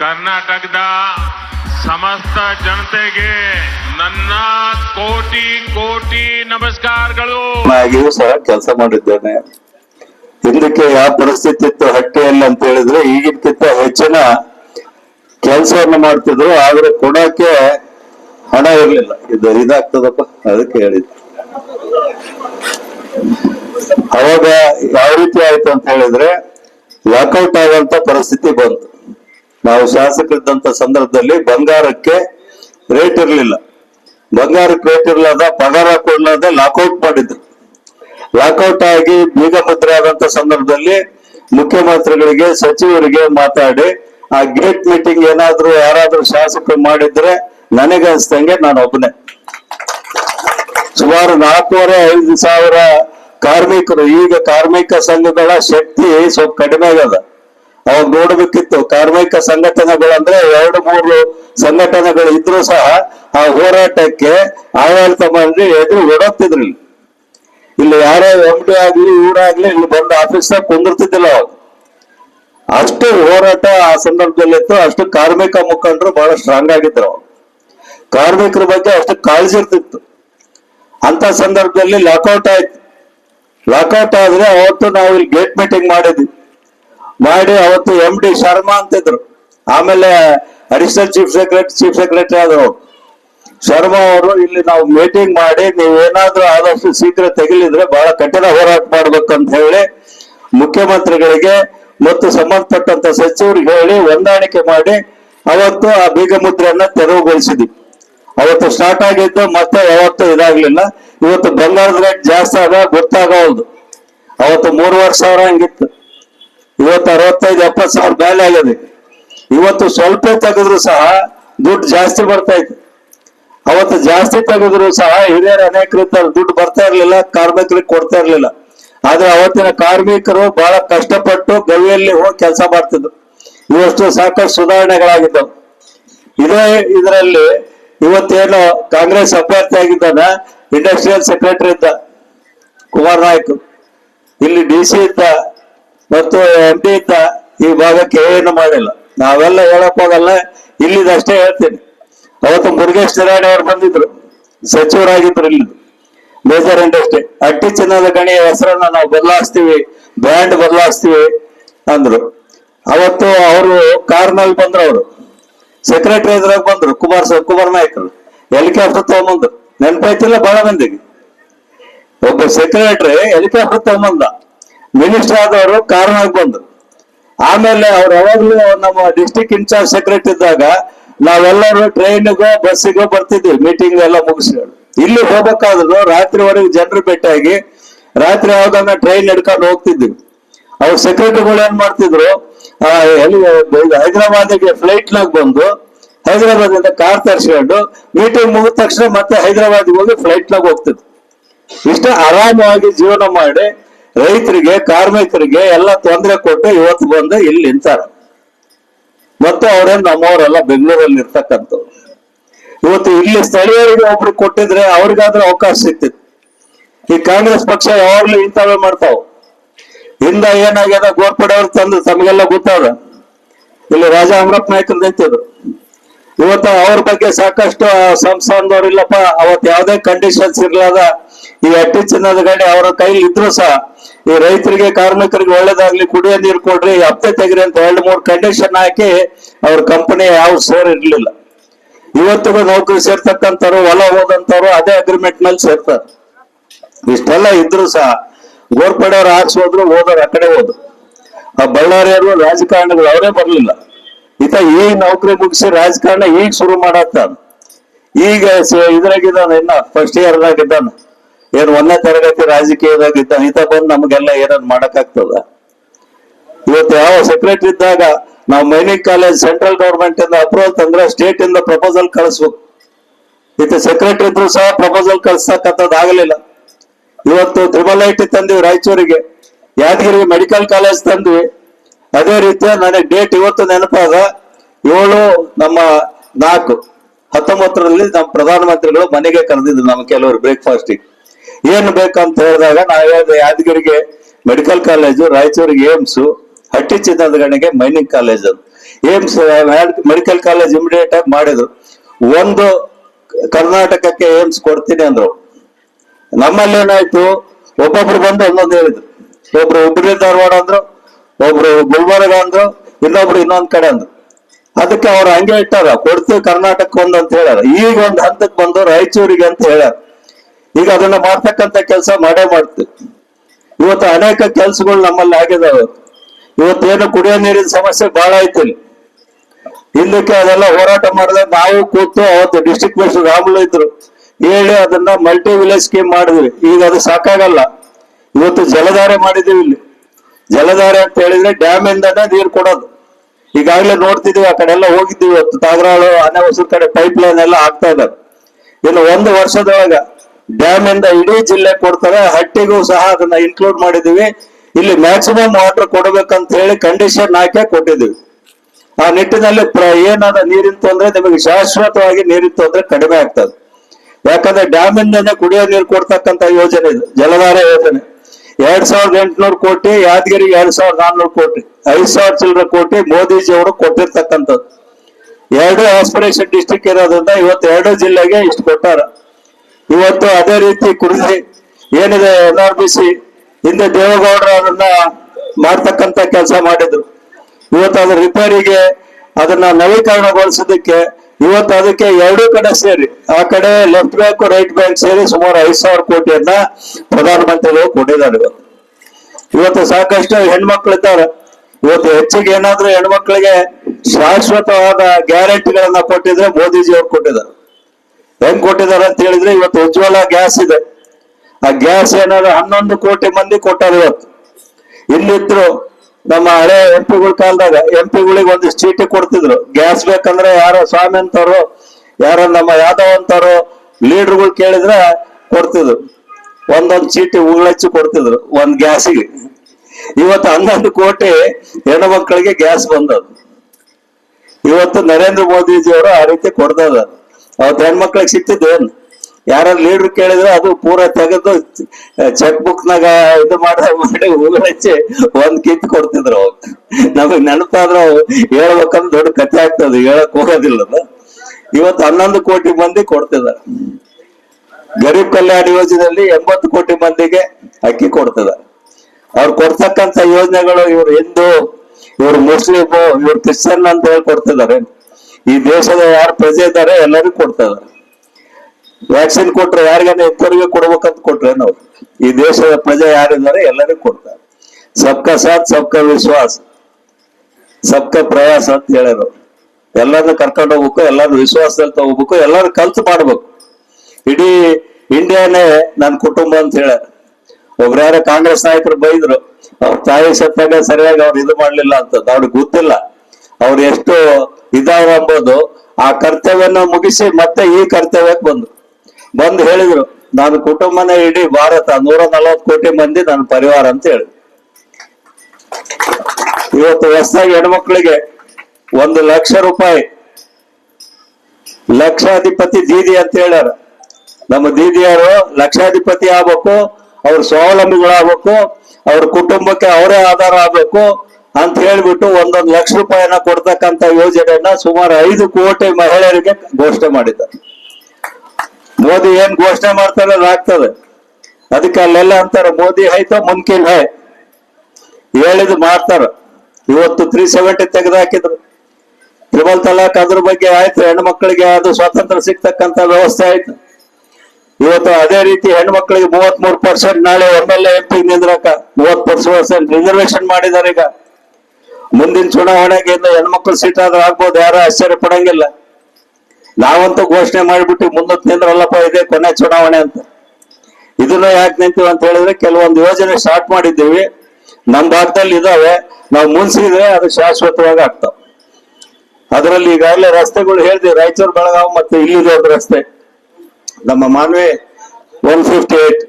ಕರ್ನಾಟಕದ ಸಮಸ್ತ ಜನತೆಗೆ ನನ್ನ ಕೋಟಿ ಕೋಟಿ ನಮಸ್ಕಾರಗಳು. ಆಗಿಯೂ ಸಹ ಕೆಲಸ ಮಾಡಿದ್ದೇನೆ. ಹಿಂದಕ್ಕೆ ಯಾವ ಪರಿಸ್ಥಿತಿ ಇತ್ತು ಹಟ್ಟಿಯಲ್ಲಿ ಅಂತ ಹೇಳಿದ್ರೆ ಈಗಿನಕ್ಕಿಂತ ಹೆಚ್ಚಿನ ಕೆಲಸವನ್ನು ಮಾಡ್ತಿದ್ರು, ಆದ್ರೆ ಕೊಡಕ್ಕೆ ಹಣ ಇರಲಿಲ್ಲ. ಇದು ಇದಾಗ್ತದಪ್ಪ, ಅದಕ್ಕೆ ಹೇಳಿದ್ದು. ಅವಾಗ ಯಾವ ರೀತಿ ಆಯ್ತು ಅಂತ ಹೇಳಿದ್ರೆ ಲಾಕೌಟ್ ಆಗುವಂತ ಪರಿಸ್ಥಿತಿ ಬಂತು. ನಾವು ಶಾಸಕರಿದ್ದಂತ ಸಂದರ್ಭದಲ್ಲಿ ಬಂಗಾರಕ್ಕೆ ರೇಟ್ ಇರಲಿಲ್ಲ. ಬಂಗಾರಕ್ಕೆ ರೇಟ್ ಇರಲಾದ ಪಗಾರ ಕೊಡ್ಲಾದ ಲಾಕೌಟ್ ಮಾಡಿದ್ರು. ಲಾಕೌಟ್ ಆಗಿ ಬೀಗ ಮುದ್ರೆ ಆದಂತ ಸಂದರ್ಭದಲ್ಲಿ ಮುಖ್ಯಮಂತ್ರಿಗಳಿಗೆ, ಸಚಿವರಿಗೆ ಮಾತಾಡಿ ಆ ಗೇಟ್ ಮೀಟಿಂಗ್ ಏನಾದ್ರೂ ಯಾರಾದ್ರೂ ಶಾಸಕರು ಮಾಡಿದ್ರೆ ನನಗೆ ನಾನು ಒಬ್ಬನೇ. ಸುಮಾರು ನಾಲ್ಕೂವರೆ, ಐದು ಸಾವಿರ ಕಾರ್ಮಿಕರು, ಈಗ ಕಾರ್ಮಿಕ ಸಂಘಗಳ ಶಕ್ತಿ ಸ್ವಲ್ಪ ಕಡಿಮೆ ಆಗದ. ಅವಾಗ ನೋಡಬೇಕಿತ್ತು ಕಾರ್ಮಿಕ ಸಂಘಟನೆಗಳಂದ್ರೆ ಎರಡು, ಮೂರು ಸಂಘಟನೆಗಳು ಇದ್ರೂ ಸಹ ಆ ಹೋರಾಟಕ್ಕೆ ಆಡಳಿತ ಮಾಡಿ ಎದುರು ಓಡೋಗ್ತಿದ್ರು ಇಲ್ಲಿ. ಯಾರೋ ಎಂ ಡಿ ಆಗ್ಲಿ ಇವರಾಗ್ಲಿ ಇಲ್ಲಿ ಬಂದು ಆಫೀಸ್ನಾಗ ಕುಂದಿರ್ತಿದ್ದಿಲ್ಲ ಅವ್ರು. ಅಷ್ಟು ಹೋರಾಟ ಆ ಸಂದರ್ಭದಲ್ಲಿ ಇತ್ತು ಅಷ್ಟು ಕಾರ್ಮಿಕ ಮುಖಂಡರು ಬಹಳ ಸ್ಟ್ರಾಂಗ್ ಆಗಿದ್ರು ಕಾರ್ಮಿಕರ ಬಗ್ಗೆ ಅಷ್ಟು ಕಾಳಜಿ ಇರ್ತಿತ್ತು ಅಂತ ಸಂದರ್ಭದಲ್ಲಿ ಲಾಕೌಟ್ ಆಯ್ತು. ಲಾಕೌಟ್ ಆದ್ರೆ ಅವತ್ತು ನಾವು ಇಲ್ಲಿ ಗೇಟ್ ಮೀಟಿಂಗ್ ಮಾಡಿದ್ವಿ. ಮಾಡಿ ಅವತ್ತು ಎಂ ಡಿ ಶರ್ಮಾ ಅಂತಿದ್ರು. ಆಮೇಲೆ additional chief secretary chief secretary ಆದ್ರು. ಶರ್ಮಾ ಅವರು ಇಲ್ಲಿ ನಾವು ಮೀಟಿಂಗ್ ಮಾಡಿ ನೀವೇನಾದ್ರೂ ಆದಷ್ಟು ಶೀಘ್ರ ತೆಗಿಲಿದ್ರೆ ಬಹಳ ಕಠಿಣ ಹೋರಾಟ ಮಾಡ್ಬೇಕಂತ ಹೇಳಿ ಮುಖ್ಯಮಂತ್ರಿಗಳಿಗೆ ಮತ್ತು ಸಂಬಂಧಪಟ್ಟಂತ ಸಚಿವರಿಗೆ ಹೇಳಿ ಹೊಂದಾಣಿಕೆ ಮಾಡಿ ಅವತ್ತು ಆ ಬೀಗ ಮುದ್ರೆಯನ್ನ ತೆರವುಗೊಳಿಸಿದ್ವಿ. ಅವತ್ತು ಸ್ಟಾರ್ಟ್ ಆಗಿದ್ದು ಮತ್ತೆ ಯಾವತ್ತು ಇದಾಗ್ಲಿಲ್ಲ. ಇವತ್ತು ಬಂಗಾರದ ರೇಟ್ ಜಾಸ್ತಿ ಆದ ಗೊತ್ತಾಗವಲ್ದು. ಅವತ್ತು ಮೂರುವರೆ ಸಾವಿರ ಹಂಗಿತ್ತು. ಇವತ್ತು ಅರವತ್ತೈದು, ಎಪ್ಪತ್ತು ಸಾವಿರ ಮೇಲೆ ಆಗಿದೆ. ಇವತ್ತು ಸ್ವಲ್ಪ ತೆಗೆದ್ರು ಸಹ ದುಡ್ಡು ಜಾಸ್ತಿ ಬರ್ತಾ ಇತ್ತು ಅವತ್ತು ಜಾಸ್ತಿ ತೆಗೆದ್ರು ಸಹ ಹಿರಿಯರು ಅನೇಕರು ದುಡ್ಡು ಬರ್ತಾ ಇರಲಿಲ್ಲ, ಕಾರ್ಮಿಕರಿಗೆ ಕೊಡ್ತಾ ಇರಲಿಲ್ಲ. ಆದ್ರೆ ಅವತ್ತಿನ ಕಾರ್ಮಿಕರು ಬಹಳ ಕಷ್ಟಪಟ್ಟು ಗವಿಯಲ್ಲಿ ಹೋಗಿ ಕೆಲಸ ಮಾಡ್ತಿದ್ರು. ಇವಷ್ಟು ಸಾಕಷ್ಟು ಸುಧಾರಣೆಗಳಾಗಿದ್ದವು. ಇದೇ ಇದರಲ್ಲಿ ಇವತ್ತೇನು ಕಾಂಗ್ರೆಸ್ ಅಭ್ಯರ್ಥಿ ಆಗಿದ್ದಾನ ಇಂಡಸ್ಟ್ರಿಯಲ್ ಸೆಕ್ರೆಟರಿ ಇದ್ದ ಕುಮಾರ್ ನಾಯ್ಕ್. ಇಲ್ಲಿ ಡಿ ಸಿ ಇದ್ದ ಮತ್ತು ಎಂ ಪಿ ಈ ಭಾಗಕ್ಕೆ ಏನು ಮಾಡಿಲ್ಲ. ನಾವೆಲ್ಲ ಹೇಳಕ್ ಹೋಗಲ್ಲ ಇಲ್ಲಿದಷ್ಟೇ ಹೇಳ್ತೀನಿ. ಅವತ್ತು ಮುರುಗೇಶ್ ನಾರಾಯಣ ಅವರು ಬಂದಿದ್ರು. ಸಚಿವರಾಗಿದ್ರು ಇಲ್ಲಿ. ಮೇಜರ್ ಇಂಡಸ್ಟ್ರಿ ಅಟ್ಟಿ ಚಿನ್ನದ ಗಣಿಯ ಹೆಸರನ್ನ ನಾವು ಬದಲಾಯಿಸ್ತೀವಿ ಬ್ರ್ಯಾಂಡ್ ಬದಲಾಯಿಸ್ತೀವಿ ಅಂದ್ರು. ಅವತ್ತು ಅವರು ಕಾರ್ನಲ್ಲಿ ಬಂದ್ರು ಅವರು. ಸೆಕ್ರೆಟರಿ ಎದುರಾಗ ಬಂದ್ರು, ಕುಮಾರ್ ಕುಮಾರ್ ನಾಯ್ಕರು ಹೆಲಿಕಾಪ್ಟರ್ ತಗೊಂಬಂದ್ರು. ನೆನಪಾಯ್ತಿಲ್ಲ ಬಹಳ ಮಂದಿಗೆ. ಒಬ್ಬ ಸೆಕ್ರೆಟರಿ ಹೆಲಿಕಾಪ್ಟರ್ ತಗೊಂಬಂದ. ಮಿನಿಸ್ಟರ್ ಆದವರು ಕಾರಣಕ್ಕೆ ಬಂದ್ರು. ಆಮೇಲೆ ಅವ್ರು ಯಾವಾಗ್ಲೂ ನಮ್ಮ ಡಿಸ್ಟಿಕ್ ಇನ್ಚಾರ್ಜ್ ಸೆಕ್ರೆಟರಿ ಇದ್ದಾಗ ನಾವೆಲ್ಲರೂ ಟ್ರೈನ್ಗೋ ಬಸ್ಸಿಗೋ ಬರ್ತಿದ್ವಿ ಮೀಟಿಂಗ್ ಎಲ್ಲ ಮುಗಿಸ್ಕೊಂಡು. ಇಲ್ಲಿ ಹೋಗ್ಬೇಕಾದ್ರು ರಾತ್ರಿವರೆಗೆ ಜನರು ಭೇಟಿಯಾಗಿ ರಾತ್ರಿ ಯಾವ್ದನ್ನ ಟ್ರೈನ್ ಹಿಡ್ಕೊಂಡು ಹೋಗ್ತಿದ್ವಿ. ಅವ್ರ ಸೆಕ್ರೆಟರಿಗಳು ಏನ್ ಮಾಡ್ತಿದ್ರು ಹೈದರಾಬಾದಿಗೆ ಫ್ಲೈಟ್ ನಾಗ ಬಂದು ಹೈದರಾಬಾದ್ ಇಂದ ಕಾರ್ ತರ್ಸ್ಕೊಂಡು ಮೀಟಿಂಗ್ ಮುಗಿದ ತಕ್ಷಣ ಮತ್ತೆ ಹೈದರಾಬಾದ್ಗೆ ಹೋಗಿ ಫ್ಲೈಟ್ ನಾಗ ಹೋಗ್ತಿದ್ರು ಇಷ್ಟ ಆರಾಮವಾಗಿ ಜೀವನ ಮಾಡಿ ರೈತರಿಗೆ, ಕಾರ್ಮಿಕರಿಗೆ ಎಲ್ಲ ತೊಂದರೆ ಕೊಟ್ಟು ಇವತ್ತು ಬಂದು ಇಲ್ಲಿ ನಿಂತಾರ. ಮತ್ತು ಅವರೇ ನಮ್ಮವರೆಲ್ಲ ಬೆಂಗಳೂರಲ್ಲಿ ಇರ್ತಕ್ಕಂಥವ್ರು. ಇವತ್ತು ಇಲ್ಲಿ ಸ್ಥಳೀಯರಿಗೆ ಒಬ್ರು ಕೊಟ್ಟಿದ್ರೆ ಅವ್ರಿಗಾದ್ರೆ ಅವಕಾಶ ಸಿಗ್ತಿತ್ತು. ಈ ಕಾಂಗ್ರೆಸ್ ಪಕ್ಷ ಯಾವಾಗ್ಲೂ ಇಂಥವೇ ಮಾಡ್ತಾವ. ಹಿಂದ ಏನಾಗ್ಯದ ಗೋರ್ಪಡೆ ಅವ್ರು ತಂದು ತಮಗೆಲ್ಲ ಗೊತ್ತಾದ. ಇಲ್ಲಿ ರಾಜ ಅಮರಪ್ಪ ನಾಯ್ಕ ನಿಂತಿದ್ರು. ಇವತ್ತು ಅವ್ರ ಬಗ್ಗೆ ಸಾಕಷ್ಟು ಸಂಸ್ಥಾನದವ್ರು ಇಲ್ಲಪ್ಪ, ಅವತ್ತು ಯಾವುದೇ ಕಂಡೀಷನ್ಸ್ ಇರ್ಲಾದ ಈ ಅಟ್ಟಿ ಚಿನ್ನದ ಗಡಿ ಅವರ ಕೈಲಿ ಇದ್ರು ಸಹ ಈ ರೈತರಿಗೆ, ಕಾರ್ಮಿಕರಿಗೆ ಒಳ್ಳೇದಾಗ್ಲಿ, ಕುಡಿಯೋ ನೀರು ಕೊಡ್ರಿ ಹಪ್ತೆ ತೆಗ್ರಿ ಅಂತ ಎರಡು, ಮೂರು ಕಂಡೀಷನ್ ಹಾಕಿ ಅವ್ರ ಕಂಪನಿ ಯಾವ ಸೇರ್ ಇರ್ಲಿಲ್ಲ. ಇವತ್ತಿಗೂ ನೌಕರಿ ಸೇರ್ತಕ್ಕಂಥವ್ರು, ಹೊಲ ಹೋದಂತವ್ರು ಅದೇ ಅಗ್ರಿಮೆಂಟ್ ಮೇಲೆ ಸೇರ್ತಾರೆ. ಇಷ್ಟೆಲ್ಲ ಇದ್ರು ಸಹ ಗೋರ್ಪಡೆಯವ್ರು ಹಾಕ್ಸೋದ್ರು ಹೋದವ್ರು ಆ ಕಡೆ ಹೋದ್ರು. ಆ ಬಳ್ಳಾರಿಯವರು ರಾಜಕಾರಣಿಗಳು ಅವರೇ ಬರಲಿಲ್ಲ. ಈತ ಈಗ ನೌಕರಿ ಮುಗಿಸಿ ರಾಜಕಾರಣ ಈಗ ಶುರು ಮಾಡಾಕ್ತಾನ ಈಗ ಇದ್ರಾಗಿದ್ದಾನೆ ಇನ್ನ ಫಸ್ಟ್ ಇಯರ್ ಇದ್ದಾನ. ಏನ್ ಒಂದನೇ ತರಗತಿ ರಾಜಕೀಯದಾಗ ಇದ್ದ ಬಂದು ನಮಗೆಲ್ಲ ಏನಾದ್ರು ಮಾಡಕ್ಕಾಗ್ತದ? ಇವತ್ತು ಯಾವ ಸೆಕ್ರೆಟರಿ ಇದ್ದಾಗ ನಾವು ಮೈನಿಂಗ್ ಕಾಲೇಜ್ ಸೆಂಟ್ರಲ್ ಗೌರ್ಮೆಂಟ್ ಇಂದ ಅಪ್ರೂವಲ್ ತಂದ್ರೆ ಸ್ಟೇಟ್ ಇಂದ ಪ್ರಪೋಸಲ್ ಕಳಿಸ್ಬೇಕು. ಇತ್ತು ಸೆಕ್ರೆಟರಿ ಇದ್ರು ಸಹ ಪ್ರಪೋಸಲ್ ಕಳ್ಸಕ್ಕಂಥದ್ದು ಆಗಲಿಲ್ಲ. ಇವತ್ತು ತ್ರಿಬಲ್ ಐ ಟಿ ತಂದಿವಿ ರಾಯಚೂರಿಗೆ. ಯಾದಗಿರಿ ಮೆಡಿಕಲ್ ಕಾಲೇಜ್ ತಂದ್ವಿ. ಅದೇ ರೀತಿಯ ನನಗೆ ಡೇಟ್ ಇವತ್ತು ನೆನಪಾದ ಏಳು ನಮ್ಮ ನಾಲ್ಕು. ಹತ್ತೊಂಬತ್ತರಲ್ಲಿ ನಮ್ಮ ಪ್ರಧಾನಮಂತ್ರಿಗಳು ಮನೆಗೆ ಕರೆದಿದ್ರು ನಮ್ಮ ಕೆಲವರು ಬ್ರೇಕ್ಫಾಸ್ಟಿಗೆ ಏನ್ ಬೇಕಂತ ಹೇಳಿದಾಗ ನಾ ಹೇಳಿದೆ, ಯಾದಗಿರಿಗೆ ಮೆಡಿಕಲ್ ಕಾಲೇಜು ರಾಯಚೂರಿಗೆ ಏಮ್ಸ್, ಹಟ್ಟಿ ಚಿನ್ನದ ಗಣಿಗೆ ಮೈನಿಂಗ್ ಕಾಲೇಜ್ ಅದು. ಏಮ್ಸ್ ಮೆಡಿಕಲ್ ಕಾಲೇಜ್ ಇಮಿಡಿಯೇಟ್ ಆಗಿ ಮಾಡಿದ್ರು. ಒಂದು ಕರ್ನಾಟಕಕ್ಕೆ ಏಮ್ಸ್ ಕೊಡ್ತೀನಿ ಅಂದ್ರು. ನಮ್ಮಲ್ಲಿ ಏನಾಯ್ತು ಒಬ್ಬೊಬ್ರು ಬಂದು ಒಂದೊಂದು ಹೇಳಿದ್ರು. ಒಬ್ರು ಹುಬ್ಬಳ್ಳಿ ಧಾರವಾಡ ಅಂದ್ರು, ಒಬ್ರು ಗುಲ್ಬರ್ಗ ಅಂದ್ರು, ಇನ್ನೊಬ್ರು ಇನ್ನೊಂದ್ ಕಡೆ ಅಂದ್ರು. ಅದಕ್ಕೆ ಅವ್ರು ಹಂಗೆ ಇಟ್ಟಾರ, ಕೊಡ್ತೀವಿ ಕರ್ನಾಟಕ ಒಂದು ಅಂತ ಹೇಳ್ಯಾರ ಈಗ ಒಂದು ಹಂತಕ್ಕೆ ಬಂದು ರಾಯಚೂರಿಗೆ ಅಂತ ಹೇಳ್ಯಾರ ಈಗ ಅದನ್ನ ಮಾಡ್ತಕ್ಕಂತ ಕೆಲಸ ಮಾಡೇ ಮಾಡ್ತೀವಿ ಇವತ್ತು ಅನೇಕ ಕೆಲ್ಸಗಳು ನಮ್ಮಲ್ಲಿ ಆಗಿದಾವೆ. ಇವತ್ತೇನು ಕುಡಿಯೋ ನೀರಿನ ಸಮಸ್ಯೆ ಬಹಳ ಐತಿ ಹಿಂದಕ್ಕೆ ಅದೆಲ್ಲ ಹೋರಾಟ ಮಾಡಿದ್ರೆ ನಾವು ಕೂತು ಅವತ್ತು ಡಿಸ್ಟಿಕ್ ಮಿನಿಸ್ಟರ್ ರಾಮುಲು ಇದ್ರು. ಹೇಳಿ ಅದನ್ನ ಮಲ್ಟಿ ವಿಲೇಜ್ ಸ್ಕೀಮ್ ಮಾಡಿದ್ವಿ. ಈಗ ಅದು ಸಾಕಾಗಲ್ಲ. ಇವತ್ತು ಜಲಧಾರೆ ಮಾಡಿದೀವಿ ಇಲ್ಲಿ. ಜಲಧಾರೆ ಅಂತ ಹೇಳಿದ್ರೆ ಡ್ಯಾಮ್ ಇಂದಾನೆ ನೀರು ಕೊಡೋದು. ಈಗಾಗಲೇ ನೋಡ್ತಿದೀವಿ ಆ ಕಡೆ ಎಲ್ಲ ಹೋಗಿದ್ದೀವಿ ಇವತ್ತು. ತಾಗ್ರಾಳು ಆನೆ ಕಡೆ ಪೈಪ್ ಲೈನ್ ಎಲ್ಲ ಆಗ್ತಾ ಇದ್ದಾರೆ ಇನ್ನು ಒಂದು ವರ್ಷದೊಳಗ ಡ್ಯಾಮ್ ಇಂದ ಇಡೀ ಜಿಲ್ಲೆ ಕೊಡ್ತಾರೆ. ಹಟ್ಟಿಗೂ ಸಹ ಅದನ್ನ ಇನ್ಕ್ಲೂಡ್ ಮಾಡಿದೀವಿ ಇಲ್ಲಿ ಮ್ಯಾಕ್ಸಿಮಮ್ ವಾಟರ್ ಕೊಡಬೇಕಂತ ಹೇಳಿ ಕಂಡೀಷನ್ ಹಾಕಿ ಕೊಟ್ಟಿದ್ದೀವಿ. ಆ ನಿಟ್ಟಿನಲ್ಲಿ ಏನಾದ ನೀರಿನ ತೊಂದರೆ, ನಿಮಗೆ ಶಾಶ್ವತವಾಗಿ ನೀರಿನ ತೊಂದ್ರೆ ಕಡಿಮೆ ಆಗ್ತದೆ. ಯಾಕಂದ್ರೆ ಡ್ಯಾಮ್ ಇಂದನೇ ಕುಡಿಯೋ ನೀರು ಕೊಡ್ತಕ್ಕಂತ ಯೋಜನೆ ಇದು, ಜಲಧಾರ ಯೋಜನೆ. ಎರಡ್ ಸಾವಿರದ ಎಂಟುನೂರು ಕೋಟಿ, ಯಾದಗಿರಿಗೆ ಎರಡ್ ಸಾವಿರದ ನಾನ್ನೂರು ಕೋಟಿ, ಐದ್ ಸಾವಿರ ಚಿಲ್ಲರೆ ಕೋಟಿ ಮೋದಿಜಿ ಅವರು ಕೊಟ್ಟಿರ್ತಕ್ಕಂಥದ್ದು. ಎರಡು ಆಸ್ಪಿರೇಷನ್ ಡಿಸ್ಟಿಕ್ ಇರೋದ್ರಿಂದ ಇವತ್ತು ಎರಡು ಜಿಲ್ಲೆಗೆ ಇಷ್ಟು ಕೊಟ್ಟಾರ. ಇವತ್ತು ಅದೇ ರೀತಿ ಕುಡಿದ್ರಿ ಏನಿದೆ ಎನ್ ಆರ್ ಬಿ ಸಿ ಹಿಂದೆ ದೇವೇಗೌಡರು ಅದನ್ನ ಮಾಡ್ತಕ್ಕಂತ ಕೆಲಸ ಮಾಡಿದ್ರು. ಇವತ್ತು ಅದ್ರ ರಿಪೇರಿಗೆ ಅದನ್ನ ನವೀಕರಣಗೊಳಿಸೋದಕ್ಕೆ ಇವತ್ತು ಅದಕ್ಕೆ ಎರಡೂ ಕಡೆ ಸೇರಿ, ಆ ಕಡೆ ಲೆಫ್ಟ್ ಬ್ಯಾಂಕ್, ರೈಟ್ ಬ್ಯಾಂಕ್ ಸೇರಿ ಸುಮಾರು ಐದು ಸಾವಿರ ಕೋಟಿಯನ್ನ ಪ್ರಧಾನಮಂತ್ರಿಗಳು ಕೊಟ್ಟಿದ್ದಾರೆ ಇವತ್ತು. ಸಾಕಷ್ಟು ಹೆಣ್ಮಕ್ಳಿದ್ದಾರೆ ಇವತ್ತು ಹೆಚ್ಚಿಗೆ ಏನಾದ್ರೂ ಹೆಣ್ಮಕ್ಳಿಗೆ ಶಾಶ್ವತವಾದ ಗ್ಯಾರಂಟಿಗಳನ್ನ ಕೊಟ್ಟಿದ್ರೆ ಮೋದಿಜಿ ಅವ್ರು ಕೊಟ್ಟಿದ್ದಾರೆ. ಹೆಂಗ್ ಕೊಟ್ಟಿದ್ದಾರೆ ಅಂತ ಹೇಳಿದ್ರೆ ಇವತ್ತು ಉಜ್ವಲ ಗ್ಯಾಸ್ ಇದೆ. ಆ ಗ್ಯಾಸ್ ಏನಾದ್ರು ಹನ್ನೊಂದು ಕೋಟಿ ಮಂದಿ ಕೊಟ್ಟಾರ ಇವತ್ತು. ಇಲ್ಲಿದ್ರು ನಮ್ಮ ಹಳೆ ಎಂ ಪಿಗಳ ಕಾಲದಾಗ ಎಂ ಪಿಗಳಿಗೆ ಒಂದಿಷ್ಟು ಚೀಟಿ ಕೊಡ್ತಿದ್ರು. ಗ್ಯಾಸ್ ಬೇಕಂದ್ರೆ ಯಾರೋ ಸ್ವಾಮಿ ಅಂತವ್ರು ಯಾರೋ ನಮ್ಮ ಯಾದವ್ ಅಂತವ್ರು ಲೀಡರ್ಗಳು ಕೇಳಿದ್ರೆ ಕೊಡ್ತಿದ್ರು. ಒಂದೊಂದು ಚೀಟಿ ಉಗುಳಚ್ಚಿ ಕೊಡ್ತಿದ್ರು ಒಂದ್ ಗ್ಯಾಸಿಗೆ. ಇವತ್ತು ಹನ್ನೊಂದು ಕೋಟಿ ಹೆಣ್ಣು ಮಕ್ಕಳಿಗೆ ಗ್ಯಾಸ್ ಬಂದದ್ದು. ಇವತ್ತು ನರೇಂದ್ರ ಮೋದಿಜಿಯವರು ಆ ರೀತಿ ಕೊಡ್ತಾ ಅವತ್ತು ಹೆಣ್ಮಕ್ಳಿಗೆ ಸಿಕ್ತಿದ್ದೇನು ಯಾರ ಲೀಡರ್ ಕೇಳಿದ್ರು ಅದು ಪೂರ ತೆಗೆದು ಚೆಕ್ ಬುಕ್ ನಾಗ ಇದು ಮಾಡ ಮಾಡಿ ಹೂವು ಹಚ್ಚಿ ಒಂದ್ ಕಿತ್ ಕೊಡ್ತಿದ್ರು ಅವಾಗ ನಮಗ್ ನೆನಪಾದ್ರೆ ಹೇಳ್ಬೇಕಂದ್ರೆ ದೊಡ್ಡ ಕಥೆ ಆಗ್ತದೆ ಹೇಳಕ್ ಹೋಗೋದಿಲ್ಲ. ಇವತ್ತು ಹನ್ನೊಂದು ಕೋಟಿ ಮಂದಿ ಕೊಡ್ತಿದ್ದಾರೆ. ಗರೀಬ್ ಕಲ್ಯಾಣ ಯೋಜನೆಯಲ್ಲಿ ಎಂಬತ್ತು ಕೋಟಿ ಮಂದಿಗೆ ಅಕ್ಕಿ ಕೊಡ್ತದ ಅವ್ರು ಕೊಡ್ತಕ್ಕಂತ ಯೋಜನೆಗಳು ಇವ್ರು ಹಿಂದೂ, ಇವ್ರು ಮುಸ್ಲಿಮು, ಇವ್ರು ಕ್ರಿಶ್ಚಿಯನ್ ಅಂತ ಹೇಳಿ ಕೊಡ್ತಿದ್ದಾರೆ ಈ ದೇಶದ ಯಾರು ಪ್ರಜೆ ಇದ್ದಾರೆ ಎಲ್ಲರಿಗೂ ಕೊಡ್ತಾರ. ವ್ಯಾಕ್ಸಿನ್ ಕೊಟ್ರೆ ಯಾರಿಗಾನ ಇಂಥವ್ರಿಗೆ ಕೊಡ್ಬೇಕಂತ ಕೊಟ್ರೆ ನಾವು, ಈ ದೇಶದ ಪ್ರಜೆ ಯಾರಿದ್ದಾರೆ ಎಲ್ಲರಿಗೂ ಕೊಡ್ತಾರೆ. ಸಬ್ಕ ಸಾಥ್, ಸಬ್ಕ ವಿಶ್ವಾಸ, ಸಬ್ಕ ಪ್ರಯಾಸ ಅಂತ ಹೇಳಿದ್ರು ಎಲ್ಲರನ್ನ ಕರ್ಕೊಂಡು ಹೋಗ್ಬೇಕು ಎಲ್ಲಾರು ವಿಶ್ವಾಸದಲ್ಲಿ ತಗೋಬೇಕು ಎಲ್ಲಾರು ಕಲ್ತು ಮಾಡ್ಬೇಕು. ಇಡೀ ಇಂಡಿಯಾನೇ ನನ್ನ ಕುಟುಂಬ ಅಂತ ಹೇಳ ಒಬ್ರು ಕಾಂಗ್ರೆಸ್ ನಾಯಕರು ಬೈದ್ರು, ಅವ್ರ ತಾಯಿ ಸತ್ತಾಗ ಸರಿಯಾಗಿ ಅವ್ರು ಇದು ಮಾಡ್ಲಿಲ್ಲ ಅಂತ ಅವ್ರಿಗೆ ಗೊತ್ತಿಲ್ಲ. ಅವ್ರು ಎಷ್ಟು ಇದಾವ ಅಂಬೋದು ಆ ಕರ್ತವ್ಯನ ಮುಗಿಸಿ ಮತ್ತೆ ಈ ಕರ್ತವ್ಯಕ್ಕೆ ಬಂದ್ರು. ಬಂದು ಹೇಳಿದ್ರು, ನಾನು ಕುಟುಂಬನ ಇಡೀ ಭಾರತ ನೂರ ನಲವತ್ತು ಕೋಟಿ ಮಂದಿ ನನ್ನ ಪರಿವಾರ ಅಂತ ಹೇಳಿ ಇವತ್ತು ಹೊಸದಾಗಿ ಹೆಣ್ಮಕ್ಳಿಗೆ ಒಂದು ಲಕ್ಷ ರೂಪಾಯಿ, ಲಕ್ಷಾಧಿಪತಿ ದೀದಿ ಅಂತ ಹೇಳ್ಯಾರ. ನಮ್ಮ ದೀದಿಯರು ಲಕ್ಷಾಧಿಪತಿ ಆಗ್ಬೇಕು, ಅವ್ರ ಸ್ವಾವಲಂಬಿಗಳಾಗ್ಬೇಕು, ಅವ್ರ ಕುಟುಂಬಕ್ಕೆ ಅವರೇ ಆಧಾರ ಆಗ್ಬೇಕು ಅಂತ ಹೇಳ್ಬಿಟ್ಟು ಒಂದೊಂದು ಲಕ್ಷ ರೂಪಾಯಿನ ಕೊಡ್ತಕ್ಕಂತ ಯೋಜನೆಯನ್ನ ಸುಮಾರು ಐದು ಕೋಟಿ ಮಹಿಳೆಯರಿಗೆ ಘೋಷಣೆ ಮಾಡಿದ್ದಾರೆ. ಮೋದಿ ಏನ್ ಘೋಷಣೆ ಮಾಡ್ತಾರೆ ಅದಾಗ್ತದೆ ಅದಕ್ಕೆ ಅಲ್ಲೆಲ್ಲ ಅಂತಾರೆ, ಮೋದಿ ಹೈತೋ ಮುನ್ಕಿನ್ ಹೈ. ಹೇಳಿದ್ ಮಾಡ್ತಾರ. ಇವತ್ತು ತ್ರೀ ಸೆವೆಂಟಿ ತೆಗೆದಾಕಿದ್ರು. ತ್ರಿಬಲ್ ತಲಾಕ್ ಅದ್ರ ಬಗ್ಗೆ ಆಯ್ತು, ಹೆಣ್ಮಕ್ಳಿಗೆ ಅದು ಸ್ವಾತಂತ್ರ್ಯ ಸಿಗ್ತಕ್ಕಂತ ವ್ಯವಸ್ಥೆ ಆಯ್ತು. ಇವತ್ತು ಅದೇ ರೀತಿ ಹೆಣ್ಮಕ್ಳಿಗೆ ಮೂವತ್ ಮೂರು ಪರ್ಸೆಂಟ್ ನಾಳೆ ಎಂ ಎಲ್ ಎಂ ಪಿ ನಿಂದ್ರಕ ಮೂವತ್ ಪರ್ಸೆಂಟ್ ರಿಸರ್ವೇಶನ್ ಮಾಡಿದಾರೆ ಈಗ ಮುಂದಿನ ಚುನಾವಣೆಗೆ ಹೆಣ್ಮಕ್ಳು ಸೀಟ್ ಆದ್ರೂ ಆಗ್ಬೋದು, ಯಾರು ಆಶ್ಚರ್ಯ ಪಡಂಗಿಲ್ಲ. ನಾವಂತೂ ಘೋಷಣೆ ಮಾಡಿಬಿಟ್ಟು ಮುಂದಕ್ಕೆ ನಿಂದ್ರಲ್ಲಪ್ಪ, ಇದೆ ಕೊನೆ ಚುನಾವಣೆ ಅಂತ. ಇದನ್ನ ಯಾಕೆ ನಿಂತೀವಿ ಅಂತ ಹೇಳಿದ್ರೆ, ಕೆಲವೊಂದು ಯೋಜನೆ ಸ್ಟಾರ್ಟ್ ಮಾಡಿದ್ದೀವಿ. ನಮ್ಮ ಭಾಗದಲ್ಲಿ ಇದಾವೆ. ನಾವು ಮುನ್ಸಿದ್ರೆ ಅದು ಶಾಶ್ವತವಾಗಿ ಆಗ್ತಾವ. ಅದರಲ್ಲಿ ಈಗಾಗಲೇ ರಸ್ತೆಗಳು ಹೇಳ್ತೀವಿ ರಾಯಚೂರು, ಬೆಳಗಾವಿ ಮತ್ತೆ ಇಲ್ಲಿದೆ ಒಂದು ರಸ್ತೆ. ನಮ್ಮ Manvi one fifty eight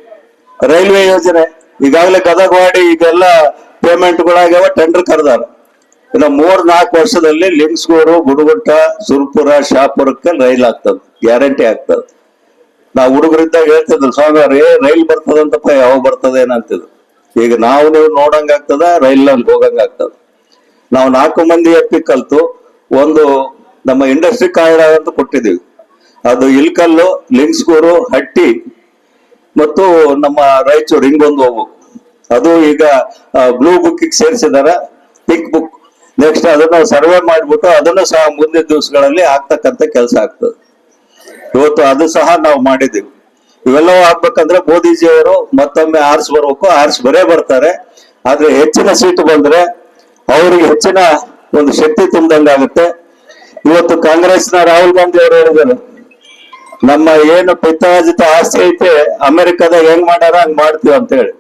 railway ಯೋಜನೆ. ಈಗಾಗಲೇ ಗದಗವಾಡಿ ಈಗೆಲ್ಲ ಪೇಮೆಂಟ್ಗಳಾಗ್ಯಾವ ಟೆಂಡರ್ ಕರೆದಾರ. ಇನ್ನು ಮೂರ್ ನಾಲ್ಕು ವರ್ಷದಲ್ಲಿ ಲಿಂಗ್ಸ್ಗೂರು ಗುಡುಗುಟ್ಟ ಸುರ್ಪುರ, ಶಾಪುರಕ್ಕೆ ರೈಲ್ ಆಗ್ತದೆ, ಗ್ಯಾರಂಟಿ ಆಗ್ತದೆ. ನಾವು ಹುಡುಗರಿದ್ದಾಗ ಹೇಳ್ತಿದ್ರು, ಸ್ವಾಮಿ ರೈಲ್ ಬರ್ತದಂತಪ್ಪ, ಯಾವಾಗ ಬರ್ತದೆ ಏನಂತಿದ್ರು. ಈಗ ನಾವು ನೀವು ನೋಡಂಗ ಆಗ್ತದ ರೈಲ್ನಲ್ಲಿ ಹೋಗಂಗ ಆಗ್ತದ. ನಾವು ನಾಲ್ಕು ಮಂದಿ ಎಪ್ಪಿ ಕಲ್ತು, ಒಂದು ನಮ್ಮ ಇಂಡಸ್ಟ್ರಿ ಕಾಯಿಡ ಅಂತ ಕೊಟ್ಟಿದ್ದೀವಿ. ಅದು ಇಲ್ಕಲ್ಲು ಲಿಂಗ್ಸ್ಗೂರು ಹಟ್ಟಿ, ಮತ್ತು ನಮ್ಮ ರಾಯಚೂರು ಹಿಂಗೊಂದು ಹೋಗ್ಬೇಕು ಅದು ಈಗ ಬ್ಲೂ ಬುಕ್ ಸೇರಿಸಿದಾರ ಪಿಂಕ್ ಬುಕ್ ನೆಕ್ಸ್ಟ್ ಅದನ್ನ ಸರ್ವೆ ಮಾಡಿಬಿಟ್ಟು ಅದನ್ನು ಸಹ ಮುಂದಿನ ದಿವಸಗಳಲ್ಲಿ ಆಗ್ತಕ್ಕಂಥ ಕೆಲಸ ಆಗ್ತದೆ. ಇವತ್ತು ಅದು ಸಹ ನಾವು ಮಾಡಿದ್ದೀವಿ. ಇವೆಲ್ಲವೂ ಆಗ್ಬೇಕಂದ್ರೆ ಮೋದಿಜಿಯವರು ಮತ್ತೊಮ್ಮೆ ಆರ್ಸ್ ಬರ್ಬೇಕು ಆರ್ಸ್ ಬರೇ ಬರ್ತಾರೆ. ಆದ್ರೆ ಹೆಚ್ಚಿನ ಸೀಟು ಬಂದ್ರೆ ಅವ್ರಿಗೆ ಹೆಚ್ಚಿನ ಒಂದು ಶಕ್ತಿ ತುಂಬ್ದಂಗಾಗುತ್ತೆ ಇವತ್ತು ಕಾಂಗ್ರೆಸ್ನ ರಾಹುಲ್ ಗಾಂಧಿ ಅವರು ಹೇಳಿದರು ನಮ್ಮ ಏನು ಪಿತ್ತಾಜಿತ ಆಸ್ತಿ ಐತೆ ಅಮೆರಿಕದಾಗ ಹೆಂಗ್ ಮಾಡ್ಯಾರ ಹಂಗ್ ಮಾಡ್ತೀವಿ ಅಂತ ಹೇಳಿ.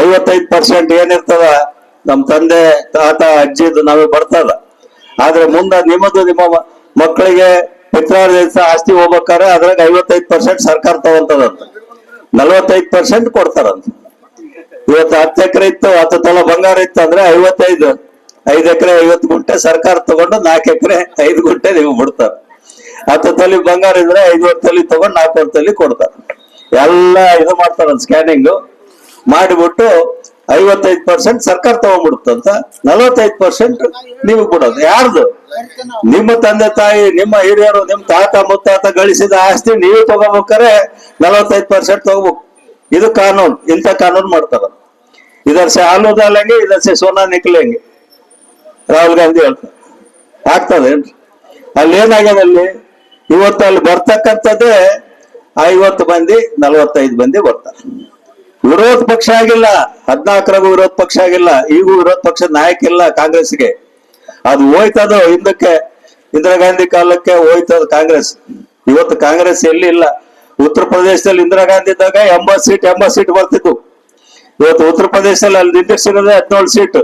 ಐವತ್ತೈದು ಪರ್ಸೆಂಟ್ ಏನಿರ್ತದ ನಮ್ ತಂದೆ, ತಾತ ಅಜ್ಜಿದು ನಮಗೆ ಬರ್ತದ. ಆದ್ರೆ ಮುಂದೆ ನಿಮ್ಮದು ನಿಮ್ಮ ಮಕ್ಕಳಿಗೆ ಪಿತ್ರಾರ್ಜಿತ ಆಸ್ತಿ ಹೋಗ್ಬೇಕಾದ್ರೆ ಅದ್ರಾಗ ಐವತ್ತೈದು ಪರ್ಸೆಂಟ್ ಸರ್ಕಾರ ತಗೊಂತದಂತ. ನಲ್ವತ್ತೈದು ಪರ್ಸೆಂಟ್ ಕೊಡ್ತಾರಂತ. ಇವತ್ತು ಹತ್ತು ಎಕರೆ ಇತ್ತು, ಹತ್ತು ತೊಲ ಬಂಗಾರ ಇತ್ತು ಅಂದ್ರೆ ಐವತ್ತೈದು, ಐದು ಎಕರೆ ಐವತ್ತು ಗುಂಟೆ ಸರ್ಕಾರ ತಗೊಂಡು ನಾಲ್ಕು ಎಕರೆ ಐದು ಗುಂಟೆ ನೀವು ಬಿಡ್ತಾರ. ಹತ್ತು ತೊಲಿ ಬಂಗಾರ ಇದ್ರೆ ಐದುವರೆ ತೊಲಿ ತಗೊಂಡು ನಾಲ್ಕು ತೊಲಿ ಕೊಡ್ತಾರೆ. ಎಲ್ಲ ಇದು ಮಾಡ್ತಾರ ಸ್ಕ್ಯಾನಿಂಗ್ ಮಾಡಿಬಿಟ್ಟು ಐವತ್ತೈದು ಪರ್ಸೆಂಟ್ ಸರ್ಕಾರ ತಗೊಂಡ್ಬಿಡುತ್ತಂತ ನಲವತ್ತೈದು ಪರ್ಸೆಂಟ್ ನೀವು ಬಿಡೋದು ಯಾರ್ದು? ನಿಮ್ಮ ತಂದೆ ತಾಯಿ, ನಿಮ್ಮ ಹಿರಿಯರು, ನಿಮ್ಮ ತಾತ ಮುತ್ತಾತ ಗಳಿಸಿದ ಆಸ್ತಿ ನೀವು ತಗೋಬೇಕಾರೆ ನಲವತ್ತೈದು ಪರ್ಸೆಂಟ್ ತಗೋಬೇಕು. ಇದು ಕಾನೂನು. ಇಂಥ ಕಾನೂನು ಮಾಡ್ತಾರ. ಇದರ್ಸೆ ಇದರ್ಸೆ ಡಾಲೆಂಗೆ ಇದರ ಸೆ ಸೋನಾ ನಿಕ್ಲಂಗೆ ರಾಹುಲ್ ಗಾಂಧಿ ಹೇಳ್ತಾರೆ. ಆಗ್ತದೆ ಅಲ್ಲಿ ಏನಾಗ್ಯದ ಅಲ್ಲಿ? ಇವತ್ತು ಅಲ್ಲಿ ಬರ್ತಕ್ಕಂಥದ್ದೇ ಐವತ್ತು ಮಂದಿ, ನಲವತ್ತೈದು ಮಂದಿ ಬರ್ತಾರೆ. ವಿರೋಧ ಪಕ್ಷ ಆಗಿಲ್ಲ ಹದ್ನಾಲ್ಕರಾಗೂ ವಿರೋಧ ಪಕ್ಷ ಆಗಿಲ್ಲ, ಈಗೂ ವಿರೋಧ ಪಕ್ಷದ ನಾಯಕ ಇಲ್ಲ ಕಾಂಗ್ರೆಸ್ಗೆ ಅದು ಹೋಯ್ತದು ಹಿಂದಕ್ಕೆ? ಇಂದಿರಾ ಗಾಂಧಿ ಕಾಲಕ್ಕೆ ಹೋಯ್ತದ ಕಾಂಗ್ರೆಸ್. ಇವತ್ತು ಕಾಂಗ್ರೆಸ್ ಎಲ್ಲಿ ಇಲ್ಲ? ಉತ್ತರ ಪ್ರದೇಶದಲ್ಲಿ ಇಂದಿರಾ ಗಾಂಧಿ ಇದ್ದಾಗ ಎಂಬತ್ ಸೀಟ್ ಎಂಬತ್ ಸೀಟ್ ಬರ್ತಿತ್ತು. ಇವತ್ತು ಉತ್ತರ ಪ್ರದೇಶದಲ್ಲಿ ಅಲ್ಲಿ ನಿಂದಿರ್ಸಿರೋದೇ ಹದಿನೇಳು ಸೀಟ್.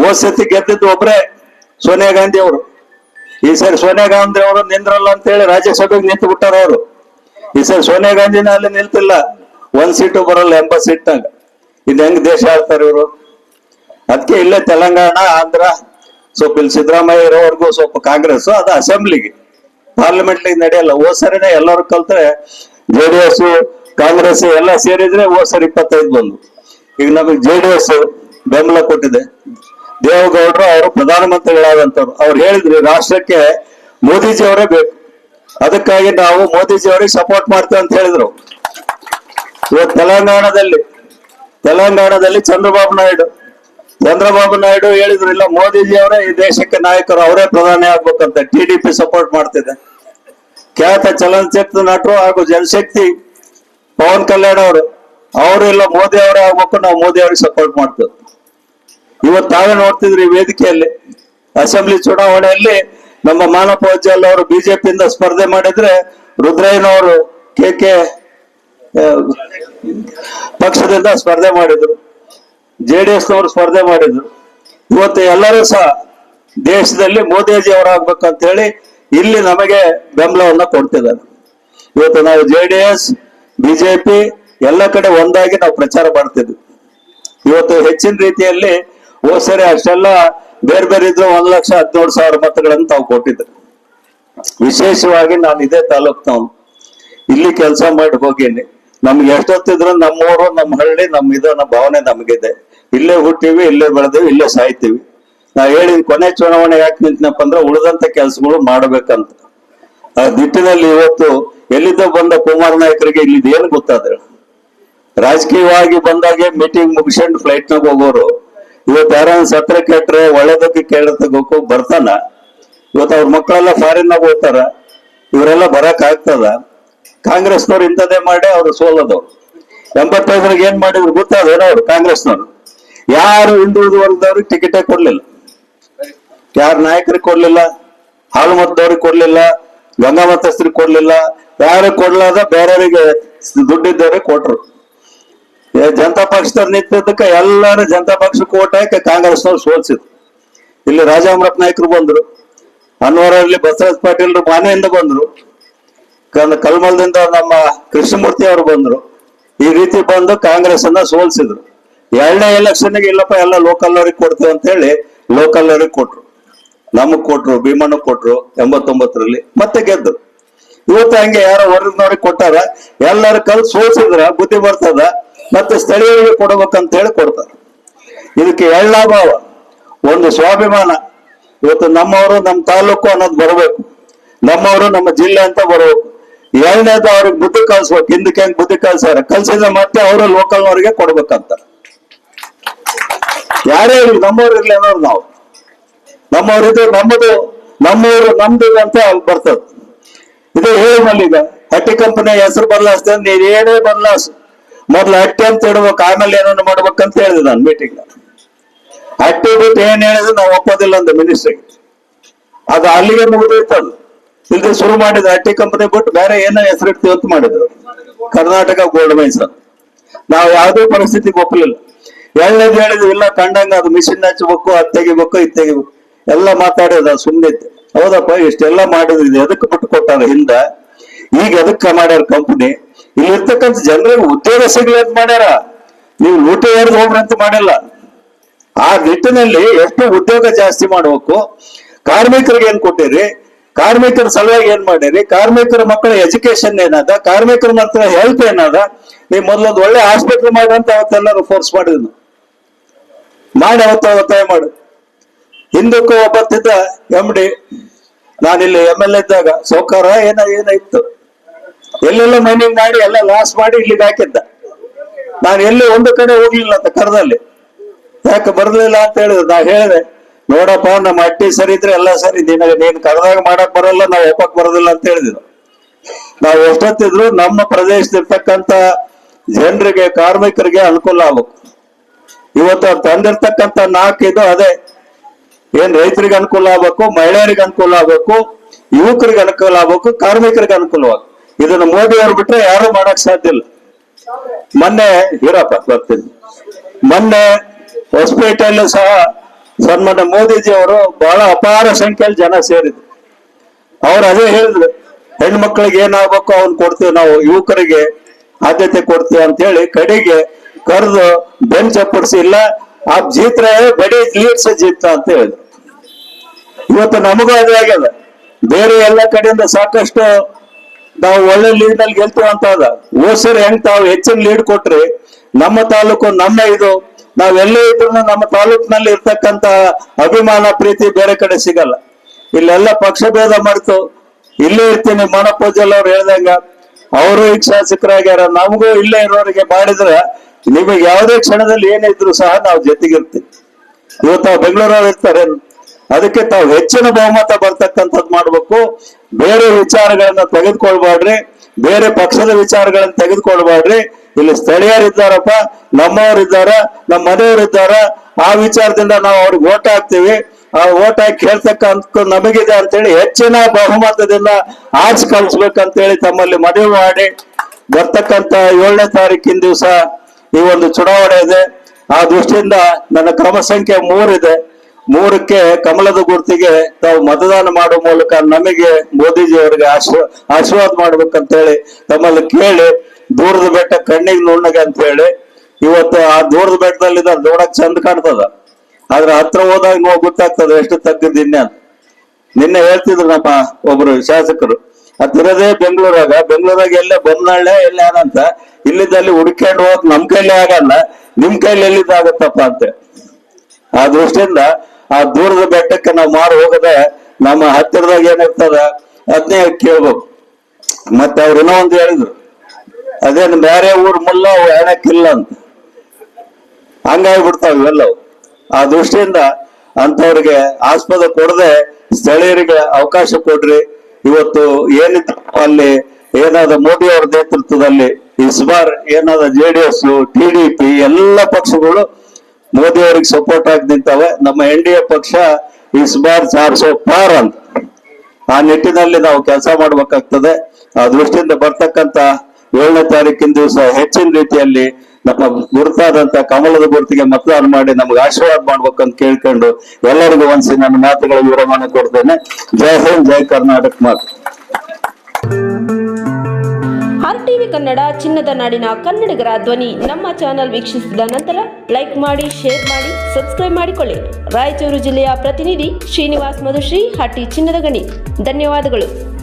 ಹೋದ್ ಸತಿ ಗೆದ್ದಿದ್ದು ಒಬ್ಬರೇ ಸೋನಿಯಾ ಗಾಂಧಿ ಅವರು. ಈ ಸರಿ ಸೋನಿಯಾ ಗಾಂಧಿ ಅವರು ನಿಂದ್ರಲ್ಲ ಅಂತೇಳಿ ರಾಜ್ಯಸಭೆಗೆ ನಿಂತು ಬಿಟ್ಟಾರ ಅವರು. ಈ ಸರಿ ಸೋನಿಯಾ ಗಾಂಧಿನ ಅಲ್ಲಿ ನಿಲ್ತಿಲ್ಲ. ಒಂದ್ ಸೀಟು ಬರಲ್ಲ ಎಂಬತ್ ಸೀಟ್ನಾಗ. ಇದು ಹೆಂಗ್ ದೇಶ ಆಡ್ತಾರೆ ಇವರು? ಅದಕ್ಕೆ ಇಲ್ಲೇ ತೆಲಂಗಾಣ, ಆಂಧ್ರ ಸ್ವಲ್ಪ ಇಲ್ಲಿ ಸಿದ್ದರಾಮಯ್ಯ ಇರೋವರೆಗೂ ಸ್ವಲ್ಪ ಕಾಂಗ್ರೆಸ್ ಅದು ಅಸೆಂಬ್ಲಿಗೆ. ಪಾರ್ಲಿಮೆಂಟ್ ನಡೆಯಲ್ಲ. ಓ ಸರಿನೇ ಎಲ್ಲರೂ ಕಲ್ತ್ರೆ ಜೆ ಡಿ ಎಸ್, ಕಾಂಗ್ರೆಸ್ ಎಲ್ಲ ಸೇರಿದ್ರೆ ಓ ಸರಿ ಇಪ್ಪತ್ತೈದು ಬಂದು. ಈಗ ನಮಗೆ ಜೆ ಡಿ ಎಸ್ ಬೆಂಬಲ ಕೊಟ್ಟಿದೆ. ದೇವೇಗೌಡರು ಅವರು ಪ್ರಧಾನಮಂತ್ರಿಗಳಾದಂಥವ್ರು ಅವ್ರು ಹೇಳಿದ್ರು, ರಾಷ್ಟ್ರಕ್ಕೆ ಮೋದಿಜಿ ಅವರೇ ಬೇಕು. ಅದಕ್ಕಾಗಿ ನಾವು ಮೋದಿಜಿ ಅವರಿಗೆ ಸಪೋರ್ಟ್ ಮಾಡ್ತೇವೆ ಅಂತ ಹೇಳಿದ್ರು. ಇವತ್ತು ತೆಲಂಗಾಣದಲ್ಲಿ ತೆಲಂಗಾಣದಲ್ಲಿ ಚಂದ್ರಬಾಬು ನಾಯ್ಡು. ಚಂದ್ರಬಾಬು ನಾಯ್ಡು ಹೇಳಿದ್ರು, ಇಲ್ಲ, ಮೋದಿಜಿ ಅವರೇ ಈ ದೇಶಕ್ಕೆ ನಾಯಕರು, ಅವರೇ ಪ್ರಧಾನಿ ಆಗ್ಬೇಕಂತ ಟಿ ಡಿ ಪಿ ಸಪೋರ್ಟ್ ಮಾಡ್ತಿದೆ. ಖ್ಯಾತ ಚಲನಚಿತ್ರ ನಟರು ಹಾಗೂ ಜನಶಕ್ತಿ, ಪವನ್ ಕಲ್ಯಾಣ್ ಅವರು ಅವರು ಇಲ್ಲ, ಮೋದಿ ಅವರೇ ಆಗ್ಬೇಕು, ನಾವು ಮೋದಿ ಅವ್ರಿಗೆ ಸಪೋರ್ಟ್ ಮಾಡ್ತೇವೆ. ಇವತ್ತು ತಾವೇ ನೋಡ್ತಿದ್ರಿ ಈ ವೇದಿಕೆಯಲ್ಲಿ, ಅಸೆಂಬ್ಲಿ ಚುನಾವಣೆಯಲ್ಲಿ ನಮ್ಮ ಮಾನಪ್ಪ ಅಜ್ಜಲ್ ಅವರು ಬಿಜೆಪಿಯಿಂದ ಸ್ಪರ್ಧೆ ಮಾಡಿದ್ರೆ ರುದ್ರಯ್ಯನವರು ಕೆ ಕೆ ಪಕ್ಷದಿಂದ ಸ್ಪರ್ಧೆ ಮಾಡಿದ್ರು. ಜೆ ಡಿ ಎಸ್ನವರು ಸ್ಪರ್ಧೆ ಮಾಡಿದ್ರು. ಇವತ್ತು ಎಲ್ಲರೂ ಸಹ ದೇಶದಲ್ಲಿ ಮೋದಿಜಿ ಅವರಾಗ್ಬೇಕಂತ ಹೇಳಿ ಇಲ್ಲಿ ನಮಗೆ ಬೆಂಬಲವನ್ನ ಕೊಡ್ತಿದ್ದಾರೆ. ಇವತ್ತು ನಾವು ಜೆ ಡಿ ಎಸ್ ಬಿಜೆಪಿ ಎಲ್ಲ ಕಡೆ ಒಂದಾಗಿ ನಾವು ಪ್ರಚಾರ ಮಾಡ್ತಿದ್ವಿ. ಇವತ್ತು ಹೆಚ್ಚಿನ ರೀತಿಯಲ್ಲಿ ಹೋದ್ ಸರಿ ಅಷ್ಟೆಲ್ಲ ಬೇರೆ ಬೇರೆ ಇದ್ರು ಒಂದ್ ಲಕ್ಷ ಹದಿನೇಳು ಸಾವಿರ ಮತಗಳನ್ನು ತಾವು ಕೊಟ್ಟಿದ್ರು ವಿಶೇಷವಾಗಿ ನಾನು ಇದೇ ತಾಲೂಕ್ನವನು ಇಲ್ಲಿ ಕೆಲಸ ಮಾಡಿ ಹೋಗೀನಿ ನಮ್ಗೆ ಎಷ್ಟೊತ್ತಿದ್ರು ನಮ್ಮೂರು, ನಮ್ಮ ಹಳ್ಳಿ, ನಮ್ಮ ಇದು ನಮ್ಮ ಭಾವನೆ ನಮಗಿದೆ. ಇಲ್ಲೇ ಹುಟ್ಟಿವಿ, ಇಲ್ಲೇ ಬೆಳೆದೇವಿ, ಇಲ್ಲೇ ಸಾಯ್ತೀವಿ. ನಾ ಹೇಳಿದ ಕೊನೆ ಚುನಾವಣೆ ಯಾಕೆ ನಿಂತನಪ್ಪ ಅಂದ್ರೆ ಉಳಿದಂತ ಕೆಲಸಗಳು ಮಾಡ್ಬೇಕಂತ. ಆ ದಿಟ್ಟಿನಲ್ಲಿ ಇವತ್ತು ಎಲ್ಲಿದ್ದ ಬಂದ ಕುಮಾರ್ ನಾಯಕರಿಗೆ ಇಲ್ಲಿ ಏನು ಗೊತ್ತಾದ್ರೆ? ರಾಜಕೀಯವಾಗಿ ಬಂದಾಗೆ ಮೀಟಿಂಗ್ ಮುಗಿಸ್ಕೊಂಡು ಫ್ಲೈಟ್ ನಾಗ ಹೋಗೋರು. ಇವತ್ತು ಯಾರನ್ನ ಸತ್ರ ಕೆಟ್ರೆ ಒಳ್ಳೇದಕ್ಕೆ ಕೇಳತಗೋಕು ಬರ್ತಾನ. ಇವತ್ತು ಅವ್ರ ಮಕ್ಕಳೆಲ್ಲ ಫಾರಿನ್ ನಾಗ ಹೋಗ್ತಾರ. ಇವರೆಲ್ಲ ಬರಕ್ ಆಗ್ತದ. ಕಾಂಗ್ರೆಸ್ನವ್ರು ಇಂಥದ್ದೇ ಮಾಡಿ ಅವ್ರು ಸೋಲದವ್ರು ಎಂಬತ್ತೈದರಿಗೆ ಏನ್ ಮಾಡಿದ್ರು ಗೊತ್ತಾದೇನೋ ಅವ್ರು ಕಾಂಗ್ರೆಸ್ನವ್ರು. ಯಾರು ಹಿಂದುಳಿದ ವರ್ಗದವ್ರಿಗೆ ಟಿಕೆಟೇ ಕೊಡ್ಲಿಲ್ಲ. ಯಾರು ನಾಯಕರಿಗೆ ಕೊಡ್ಲಿಲ್ಲ, ಹಾಲು ಮತದವ್ರಿಗೆ ಕೊಡ್ಲಿಲ್ಲ, ಗಂಗಾ ಮತಸ್ಥರಿಗೆ ಕೊಡ್ಲಿಲ್ಲ, ಯಾರು ಕೊಡ್ಲಾದ ಬೇರೆಯವರಿಗೆ ದುಡ್ಡಿದ್ದವ್ರಿಗೆ ಕೊಟ್ರು. ಜನತಾ ಪಕ್ಷದವ್ರು ನಿಂತಿದ್ದಕ್ಕೆ ಎಲ್ಲರೂ ಜನತಾ ಪಕ್ಷ ಓಟ್ ಹಾಕಿ ಕಾಂಗ್ರೆಸ್ನವ್ರು ಸೋಲ್ಸಿದ್ರು. ಇಲ್ಲಿ ರಾಜಾಮರಪ್ಪ ನಾಯಕರು ಬಂದ್ರು. ಅನ್ವರಲ್ಲಿ ಬಸವರಾಜ್ ಪಾಟೀಲ್ರು ಮನೆಯಿಂದ ಬಂದ್ರು. ಕಲ್ಮಲ್ದಿಂದ ನಮ್ಮ ಕೃಷ್ಣಮೂರ್ತಿ ಅವರು ಬಂದ್ರು. ಈ ರೀತಿ ಬಂದು ಕಾಂಗ್ರೆಸ್ ಅನ್ನ ಸೋಲ್ಸಿದ್ರು. ಎರಡನೇ ಎಲೆಕ್ಷನ್ಗೆ ಇಲ್ಲಪ್ಪ, ಎಲ್ಲ ಲೋಕಲ್ ಅವ್ರಿಗೆ ಕೊಡ್ತೇವೆ ಅಂತ ಹೇಳಿ ಲೋಕಲ್ ಅವ್ರಿಗೆ ಕೊಟ್ರು. ನಮಗ್ ಕೊಟ್ರು ಭೀಮಣ್ಣ ಕೊಟ್ರು, ಎಂಬತ್ತೊಂಬತ್ತರಲ್ಲಿ ಮತ್ತೆ ಗೆದ್ದು. ಇವತ್ತು ಹಂಗೆ ಯಾರೋ ಹೊರಗಿನವ್ರಿಗೆ ಕೊಟ್ಟಾರ. ಎಲ್ಲರೂ ಕಲ್ ಸೋಲ್ಸಿದ್ರ, ಬುದ್ಧಿ ಬರ್ತದ, ಮತ್ತೆ ಸ್ಥಳೀಯರಿಗೆ ಕೊಡ್ಬೇಕಂತ ಹೇಳಿ ಕೊಡ್ತಾರೆ. ಇದಕ್ಕೆ ಎಳ್ಳಾಭಾವ, ಒಂದು ಸ್ವಾಭಿಮಾನ. ಇವತ್ತು ನಮ್ಮವರು ನಮ್ಮ ತಾಲೂಕು ಅನ್ನೋದು ಬರಬೇಕು. ನಮ್ಮವರು ನಮ್ಮ ಜಿಲ್ಲೆ ಅಂತ ಬರಬೇಕು. ಎರಡನೇದು ಅವ್ರಿಗೆ ಬುದ್ಧಿ ಕಲ್ಸ್ಬೇಕು ಹಿಂದಕ್ಕೆ ಹೆಂಗ್ ಬುದ್ಧಿ ಕಲ್ಸಾರ ಕಲ್ಸಿದ್ರೆ ಮತ್ತೆ ಅವರು ಲೋಕಲ್ನವ್ರಿಗೆ ಕೊಡ್ಬೇಕಂತ ಯಾರೇ ಇರ್ಲಿ, ನಮ್ಮವ್ರು ಇರ್ಲಿ ಅನ್ನೋರು ನಾವು. ನಮ್ಮವ್ರಿದ್ದು ನಮ್ಮದು, ನಮ್ಮೂರು, ನಮ್ದು ಅಂತ ಬರ್ತದ. ಇದು ಹೇಳಿ ಈಗ? ಹಟ್ಟಿ ಕಂಪನಿ ಹೆಸರು ಬದಲಾಯಿಸ್ತೇನೆ ನೀನ್ ಏನೇ ಬದಲಾಯಿಸು. ಮೊದ್ಲು ಹಟ್ಟಿ ಅಂತ ಇಡ್ಬೇಕು, ಆಮೇಲೆ ಏನನ್ನ ಮಾಡ್ಬೇಕಂತ ಹೇಳಿದೆ ನಾನು ಮೀಟಿಂಗ್ ಹಟ್ಟಿ ಬಿಟ್ಟು ಏನ್ ಹೇಳಿದ್ರು ನಾವು ಒಪ್ಪೋದಿಲ್ಲ ಅಂದ ಮಿನಿಸ್ಟ್ರಿಗೆ ಅದು ಅಲ್ಲಿಗೆ ಮುಗಿದೋಯ್ತದು. ಇಲ್ಲಿ ಶುರು ಮಾಡಿದ ಹಟ್ಟಿ ಕಂಪನಿ ಬಿಟ್ಟು ಬೇರೆ ಏನೋ ಹೆಸರು ಇಡ್ತೀವಿ ಅಂತ ಮಾಡಿದ್ರು. ಕರ್ನಾಟಕ ಗೋಲ್ಡ್ ಮೈನ್ಸ್ ನಾವು ಯಾವುದೇ ಪರಿಸ್ಥಿತಿಗೆ ಒಪ್ಪಲಿಲ್ಲ. ಎಳ್ಳೇದು ಹೇಳಿದ್ವಿ ಇಲ್ಲ, ಕಂಡಂಗ ಅದು ಮಿಷಿನ್ ಹಚ್ಚಬೇಕು ಅದು ತೆಗಿಬೇಕು, ಇದು ತೆಗಿಬೇಕು. ಎಲ್ಲ ಮಾತಾಡಿದ ಸುಮ್ಮನೆ ಹೌದಪ್ಪ, ಇಷ್ಟೆಲ್ಲ ಮಾಡಿದ್ರಿ ಎದಕ್ಕೆ ಬಿಟ್ಟು ಕೊಟ್ಟಾರ ಹಿಂದ? ಈಗ ಎದಕ್ಕೆ ಮಾಡ್ಯಾರ ಕಂಪನಿ ಇಲ್ಲಿ ಇರ್ತಕ್ಕಂಥ ಜನರಿಗೆ ಉದ್ಯೋಗ ಸಿಗ್ಲಿ ಅಂತ ಮಾಡ್ಯಾರ. ನೀವು ಲೂಟಿ ಏರ್ದು ಹೋಗ್ರಿ ಅಂತ ಮಾಡಿಲ್ಲ. ಆ ನಿಟ್ಟಿನಲ್ಲಿ ಎಷ್ಟು ಉದ್ಯೋಗ ಜಾಸ್ತಿ ಮಾಡಬೇಕು? ಕಾರ್ಮಿಕರಿಗೆ ಏನ್ ಕೊಟ್ಟಿರಿ? ಕಾರ್ಮಿಕರ ಸಲುವಾಗಿ ಏನ್ ಮಾಡಿರಿ? ಕಾರ್ಮಿಕರ ಮಕ್ಕಳ ಎಜುಕೇಶನ್ ಏನಾದ? ಕಾರ್ಮಿಕರ ಮಕ್ಕಳ ಹೆಲ್ತ್ ಏನಾದ? ನೀವು ಮೊದಲೊಂದು ಒಳ್ಳೆ ಆಸ್ಪತ್ರೆ ಮಾಡಿ ಅಂತ ಅವತ್ತೆಲ್ಲರೂ ಫೋರ್ಸ್ ಮಾಡಿದ್ನು. ಮಾಡಿ ಅವತ್ತ ಒತ್ತಾಯ ಮಾಡು. ಹಿಂದಕ್ಕೂ ಒಬ್ಬತ್ತಿದ್ದ ಎಂ ಡಿ ನಾನಿಲ್ಲಿ ಎಂ ಎಲ್ ಇದ್ದಾಗ, ಸೌಕಾರ ಏನ ಏನ ಇತ್ತು? ಎಲ್ಲೆಲ್ಲ ಮೈನಿಂಗ್ ಮಾಡಿ, ಎಲ್ಲ ಲಾಸ್ ಮಾಡಿ ಇಲ್ಲಿ ಹಾಕಿದ್ದ. ನಾನು ಎಲ್ಲಿ ಒಂದು ಕಡೆ ಹೋಗ್ಲಿಲ್ಲ ಅಂತ ಕರ್ದಲ್ಲಿ. ಯಾಕೆ ಬರ್ಲಿಲ್ಲ ಅಂತ ಹೇಳಿದ್ರು? ನಾ ಹೇಳಿದೆ ನೋಡಪ್ಪ, ನಮ್ಮ ಅಟ್ಟಿ ಸರಿ ಇದ್ರೆ ಎಲ್ಲ ಸರಿ. ನಿನಗೆ ನೀನ್ ಕರೆದಾಗ ಮಾಡಕ್ ಬರಲ್ಲ, ನಾವು ಒಪ್ಪಕ್ ಬರೋದಿಲ್ಲ ಅಂತ ಹೇಳಿದ್ರು. ನಾವು ಎಷ್ಟೊತ್ತಿದ್ರು ನಮ್ಮ ಪ್ರದೇಶದಿರ್ತಕ್ಕಂತ ಜನರಿಗೆ, ಕಾರ್ಮಿಕರಿಗೆ ಅನುಕೂಲ ಆಗ್ಬೇಕು. ಇವತ್ತು ಅವ್ರು ತಂದಿರ್ತಕ್ಕಂತ ನಾಲ್ಕು ಇದು ಅದೇ. ಏನ್ ರೈತರಿಗೆ ಅನುಕೂಲ ಆಗ್ಬೇಕು, ಮಹಿಳೆಯರಿಗೆ ಅನುಕೂಲ ಆಗ್ಬೇಕು, ಯುವಕರಿಗೆ ಅನುಕೂಲ ಆಗ್ಬೇಕು, ಕಾರ್ಮಿಕರಿಗೆ ಅನುಕೂಲವಾಗಬೇಕು ಇದನ್ನ ಮೋದಿ ಅವ್ರು ಬಿಟ್ರೆ ಯಾರು ಮಾಡಕ್ ಸಾಧ್ಯ ಇಲ್ಲ. ಮೊನ್ನೆ ಹೀರಪ್ಪ ಬರ್ತೀನಿ. ಮೊನ್ನೆ ಹೊಸಪೇಟೆಯಲ್ಲೂ ಸಹ ಸನ್ಮಾನ್ಯ ಮೋದಿಜಿ ಅವರು ಬಹಳ ಅಪಾರ ಸಂಖ್ಯೆಯಲ್ಲಿ ಜನ ಸೇರಿದ್ರು. ಅವ್ರು ಅದೇ ಹೇಳಿದ್ರು, ಹೆಣ್ಮಕ್ಳಿಗೆ ಏನಾಗಬೇಕು ಅವ್ನ್ ಕೊಡ್ತೀವಿ ನಾವು, ಯುವಕರಿಗೆ ಆದ್ಯತೆ ಕೊಡ್ತೀವಿ ಅಂತ ಹೇಳಿ ಕಡೆಗೆ ಕರೆದು ಬೆಂಚ್ ಅಪ್ಪಡಿಸಿ ಇಲ್ಲ ಆ ಜೀತ್ರೆ, ಬಡಿ ಲೀಡ್ಸ್ ಜೀತ ಅಂತ ಹೇಳಿದ್ರು. ಇವತ್ತು ನಮಗೂ ಅದೇ ಆಗ್ಯದ. ಬೇರೆ ಎಲ್ಲ ಕಡೆಯಿಂದ ಸಾಕಷ್ಟು ನಾವು ಒಳ್ಳೆ ಲೀಡ್ನಲ್ಲಿ ಗೆಲ್ತೀವಿ ಅಂತ ಅದ. ಓಸರ್ ಹೆಂಗ್ ತಾವು ಹೆಚ್ಚಿನ ಲೀಡ್ ಕೊಟ್ರಿ, ನಮ್ಮ ತಾಲೂಕು ನಮ್ಮ ಇದು ನಾವೆಲ್ಲೇ ಇದ್ರು ನಮ್ಮ ತಾಲೂಕಿನಲ್ಲಿ ಇರ್ತಕ್ಕಂತ ಅಭಿಮಾನ, ಪ್ರೀತಿ ಬೇರೆ ಕಡೆ ಸಿಗಲ್ಲ. ಇಲ್ಲೆಲ್ಲ ಪಕ್ಷ ಭೇದ ಮಾಡ್ತು ಇಲ್ಲೇ ಇರ್ತೀನಿ ಮಣಪೂಜಲ್ ಅವ್ರು ಹೇಳ್ದಂಗ. ಅವರು ಈಗ ಶಾಸಕರಾಗ್ಯಾರ, ನಮಗೂ ಇಲ್ಲೇ ಇರೋರಿಗೆ ಮಾಡಿದ್ರೆ ನಿಮಗೆ ಯಾವುದೇ ಕ್ಷಣದಲ್ಲಿ ಏನಿದ್ರು ಸಹ ನಾವು ಜೊತೆಗಿರ್ತೀವಿ. ಇವತ್ತು ತಾವು ಬೆಂಗಳೂರಲ್ಲಿ ಇರ್ತಾರೆ. ಅದಕ್ಕೆ ತಾವು ಹೆಚ್ಚಿನ ಬಹುಮತ ಬರ್ತಕ್ಕಂಥದ್ದು ಮಾಡ್ಬೇಕು. ಬೇರೆ ವಿಚಾರಗಳನ್ನ ತೆಗೆದುಕೊಳ್ಬಾಡ್ರಿ ಬೇರೆ ಪಕ್ಷದ ವಿಚಾರಗಳನ್ನ ತೆಗೆದುಕೊಳ್ಬಾಡ್ರಿ ಇಲ್ಲಿ ಸ್ಥಳೀಯರಿದ್ದಾರಪ್ಪ, ನಮ್ಮವರಿದ್ದಾರ, ನಮ್ಮ ಮನೆಯವರಿದ್ದಾರ. ಆ ವಿಚಾರದಿಂದ ನಾವು ಅವ್ರಿಗೆ ಓಟ್ ಹಾಕ್ತೀವಿ. ಆ ಓಟ್ ಹಾಕಿ ಕೇಳ್ತಕ್ಕಂಥ ನಮಗಿದೆ ಅಂತೇಳಿ ಹೆಚ್ಚಿನ ಬಹುಮತದಿಂದ ಆಚೆ ಕಳಿಸ್ಬೇಕಂತೇಳಿ ತಮ್ಮಲ್ಲಿ ಮನವಿ ಮಾಡಿ ಬರ್ತಕ್ಕಂತ ಏಳನೇ ತಾರೀಕಿನ ದಿವಸ ಈ ಒಂದು ಚುನಾವಣೆ ಇದೆ. ಆ ದೃಷ್ಟಿಯಿಂದ ನನ್ನ ಕ್ರಮ ಸಂಖ್ಯೆ ಮೂರಿದೆ ಮೂರಕ್ಕೆ ಕಮಲದ ಗುರ್ತಿಗೆ ತಾವು ಮತದಾನ ಮಾಡುವ ಮೂಲಕ ನಮಗೆ ಮೋದಿಜಿ ಅವರಿಗೆ ಆಶೀರ್ವ, ಆಶೀರ್ವಾದ ಮಾಡ್ಬೇಕಂತ ಹೇಳಿ ತಮ್ಮಲ್ಲಿ ಕೇಳಿ ದೂರದ ಬೆಟ್ಟ ಕಣ್ಣಿಗೆ ನುಣ್ಣಗೆ ಅಂತ ಹೇಳಿ, ಇವತ್ತು ಆ ದೂರದ ಬೆಟ್ಟದಲ್ಲಿ ನೋಡಕ್ ಚಂದ ಕಾಣ್ತದ. ಆದ್ರೆ ಹತ್ರ ಹೋದಾಗ ನೋವು ಗೊತ್ತಾಗ್ತದೆ ಎಷ್ಟು ತಗ್ಗದ ಇನ್ನೆ ಅಂತ. ನಿನ್ನೆ ಹೇಳ್ತಿದ್ರು ನಮ್ಮ ಒಬ್ರು ಶಾಸಕರು ಅದಿರೋದೇ ಬೆಂಗಳೂರಾಗ ಬೆಂಗಳೂರಾಗ ಎಲ್ಲೇ ಬಂದ್ನಾಳೆ ಎಲ್ಲ ಏನಂತ ಇಲ್ಲಿದ್ದಲ್ಲಿ ಹುಡ್ಕೊಂಡು ಹೋಗಕ್ ನಮ್ ಕೈಲಿ ಆಗಲ್ಲ, ನಿಮ್ ಕೈಲಿ ಎಲ್ಲಿದ್ದಾಗತ್ತಪ್ಪ ಅಂತ. ಆ ದೃಷ್ಟಿಯಿಂದ ಆ ದೂರದ ಬೆಟ್ಟಕ್ಕೆ ನಾವು ಮಾರು ಹೋಗದೆ ನಮ್ಮ ಹತ್ತಿರದಾಗ ಏನಿರ್ತದ ಅದನ್ನೇ ಕೇಳ್ಬೇಕು. ಮತ್ತೆ ಅವ್ರು ಏನೋ ಒಂದು ಹೇಳಿದ್ರು ಅದೇನು ಬೇರೆ ಊರ್ ಮುಲ್ಲ ಹೆಣಕ್ಕಿಲ್ಲ ಅಂತ. ಹಂಗಾಗಿ ಬಿಡ್ತಾವ ಇವೆಲ್ಲವು. ಆ ದೃಷ್ಟಿಯಿಂದ ಅಂತವ್ರಿಗೆ ಆಸ್ಪದ ಕೊಡದೆ ಸ್ಥಳೀಯರಿಗೆ ಅವಕಾಶ ಕೊಡ್ರಿ. ಇವತ್ತು ಏನಿದ್ರು ಅಲ್ಲಿ ಏನಾದ ಮೋದಿ ಅವ್ರ ನೇತೃತ್ವದಲ್ಲಿ ಈ ಸುಮಾರು ಏನಾದ J D S T D P ಎಲ್ಲ ಪಕ್ಷಗಳು ಮೋದಿ ಅವ್ರಿಗೆ ಸಪೋರ್ಟ್ ಆಗಿ ನಿಂತವೆ. ನಮ್ಮ ಎನ್ ಡಿ ಎ ಪಕ್ಷ ಈ ಸುಮಾರು ಸಾರ್ಸೋ ಪಾರ್ ಅಂತ. ಆ ನಿಟ್ಟಿನಲ್ಲಿ ನಾವು ಕೆಲಸ ಮಾಡ್ಬೇಕಾಗ್ತದೆ. ಆ ದೃಷ್ಟಿಯಿಂದ ಬರ್ತಕ್ಕಂತ ಏಳನೇ ತಾರೀಕಿನ ದಿವಸ ಹೆಚ್ಚಿನ ರೀತಿಯಲ್ಲಿ ನಮ್ಮ ಗುರುತಾದಂತ ಕಮಲದ ಗುರುತಿಗೆ ಮತದಾನ ಮಾಡಿ ನಮ್ಗೆ ಆಶೀರ್ವಾದ ಮಾಡ್ಬೇಕಂತ ಕೇಳ್ಕೊಂಡು ಎಲ್ಲರಿಗೂ ಒಂದ್ಸಿ ನನ್ನ ಮಾತುಗಳ ವಿವರಮಾನ ಕೊಡ್ತೇನೆ. ಜೈ ಹಿಂದ್, ಜೈ ಕರ್ನಾಟಕ ಮಾತು. ಟಿವಿ ಕನ್ನಡ, ಚಿನ್ನದ ನಾಡಿನ ಕನ್ನಡಿಗರ ಧ್ವನಿ ನಮ್ಮ ಚಾನೆಲ್ ವೀಕ್ಷಿಸಿದ ನಂತರ ಲೈಕ್ ಮಾಡಿ, ಶೇರ್ ಮಾಡಿ, ಸಬ್ಸ್ಕ್ರೈಬ್ ಮಾಡಿಕೊಳ್ಳಿ. ರಾಯಚೂರು ಜಿಲ್ಲೆಯ ಪ್ರತಿನಿಧಿ ಶ್ರೀನಿವಾಸ್ ಮಧುಶ್ರೀ ಹಟ್ಟಿ ಚಿನ್ನದ ಗಣಿ. ಧನ್ಯವಾದಗಳು.